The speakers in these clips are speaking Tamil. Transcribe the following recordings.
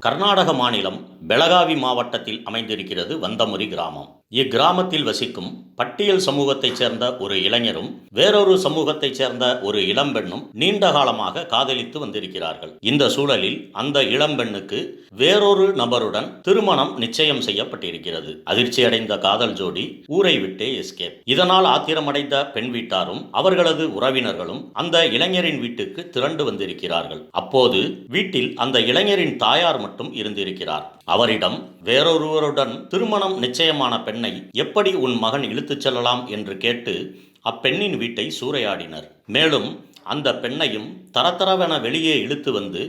கர்நாடக மாநிலம் பெலகாவி மாவட்டத்தில் அமைந்திருக்கிறது வந்தமுரி கிராமம். இக்கிராமத்தில் வசிக்கும் பட்டியல் சமூகத்தைச் சேர்ந்த ஒரு இளைஞரும் வேறொரு சமூகத்தைச் சேர்ந்த ஒரு இளம்பெண்ணும் நீண்ட காலமாக காதலித்து வந்திருக்கிறார்கள். இந்த சூழலில் அந்த இளம்பெண்ணுக்கு வேறொரு நபருடன் திருமணம் நிச்சயம் செய்யப்பட்டிருக்கிறது. அதிர்ச்சியடைந்த காதல் ஜோடி ஊரை விட்டே எஸ்கேப். இதனால் ஆத்திரமடைந்த பெண் வீட்டாரும் அவர்களது உறவினர்களும் அந்த இளைஞரின் வீட்டுக்கு திரண்டு வந்திருக்கிறார்கள். அப்போது வீட்டில் அந்த இளைஞரின் தாயார் மட்டும் இருந்திருக்கிறார். அவரிடம் வேறொருவருடன் திருமணம் நிச்சயமான பெண் பெண்ணை எப்படி உன் மகன் இழுத்துச் செல்லலாம் என்று கேட்டு அப்பெண்ணின் வீட்டை சூறையாடினர். மேலும் அந்த பெண்ணையும் தரதரவென வெளியே இழுத்து வந்து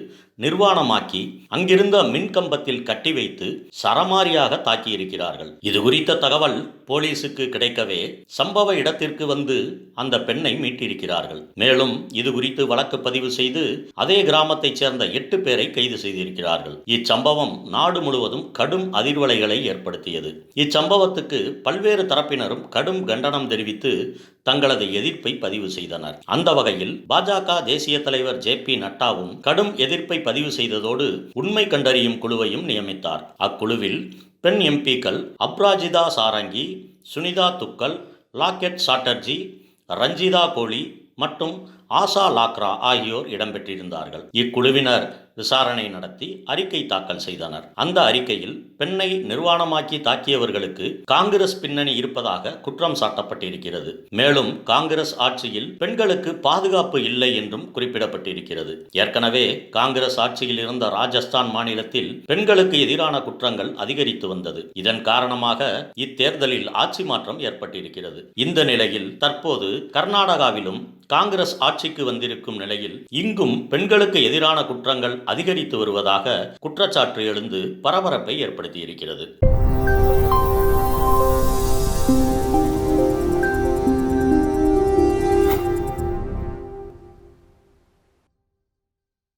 நிர்வாணமாக்கி அங்கிருந்த மின்கம்பத்தில் கட்டி வைத்து சரமாரியாக தாக்கியிருக்கிறார்கள். இது குறித்த தகவல் போலீசுக்கு கிடைக்கவே சம்பவ இடத்திற்கு வந்து அந்த பெண்ணை மீட்டிருக்கிறார்கள். மேலும் இது குறித்து வழக்கு பதிவு செய்து அதே கிராமத்தைச் சேர்ந்த எட்டு பேரை கைது செய்திருக்கிறார்கள். இச்சம்பவம் நாடு முழுவதும் கடும் அதிர்வலைகளை ஏற்படுத்தியது. இச்சம்பவத்துக்கு பல்வேறு தரப்பினரும் கடும் கண்டனம் தெரிவித்து தங்களது எதிர்ப்பை பதிவு செய்தனர். அந்த வகையில் பாஜக தேசிய தலைவர் ஜே பி நட்டாவும் கடும் எதிர்ப்பை பதிவு செய்ததோடு உண்மை கண்டறியும் குழுவையும் நியமித்தார். அக்குழுவில் பெண் எம்பிக்கள் அப்ராஜிதா சாரங்கி சுனிதா துக்கல் லாக்கெட் சாட்டர்ஜி ரஞ்சிதா கோலி மற்றும் ஆசா லாக்ரா ஆகியோர் இடம்பெற்றிருந்தார்கள். இக்குழுவினர் விசாரணை நடத்தி அறிக்கை தாக்கல் செய்தனர். அந்த அறிக்கையில் பெண்ணை நிர்வாணமாக்கி தாக்கியவர்களுக்கு காங்கிரஸ் பின்னணி இருப்பதாக குற்றம் சாட்டப்பட்டிருக்கிறது. மேலும் காங்கிரஸ் ஆட்சியில் பெண்களுக்கு பாதுகாப்பு இல்லை என்றும் குறிப்பிடப்பட்டிருக்கிறது. ஏற்கனவே காங்கிரஸ் ஆட்சியில் இருந்த ராஜஸ்தான் மாநிலத்தில் பெண்களுக்கு எதிரான குற்றங்கள் அதிகரித்து வந்தது. இதன் காரணமாக இத்தேர்தலில் ஆட்சி மாற்றம் ஏற்பட்டிருக்கிறது. இந்த நிலையில் தற்போது கர்நாடகாவிலும் காங்கிரஸ் ஆட்சிக்கு வந்திருக்கும் நிலையில் இங்கும் பெண்களுக்கு எதிரான குற்றங்கள் அதிகரித்து வருவதாக குற்றச்சாட்டு எழுந்து பரபரப்பை ஏற்படுத்தியிருக்கிறது.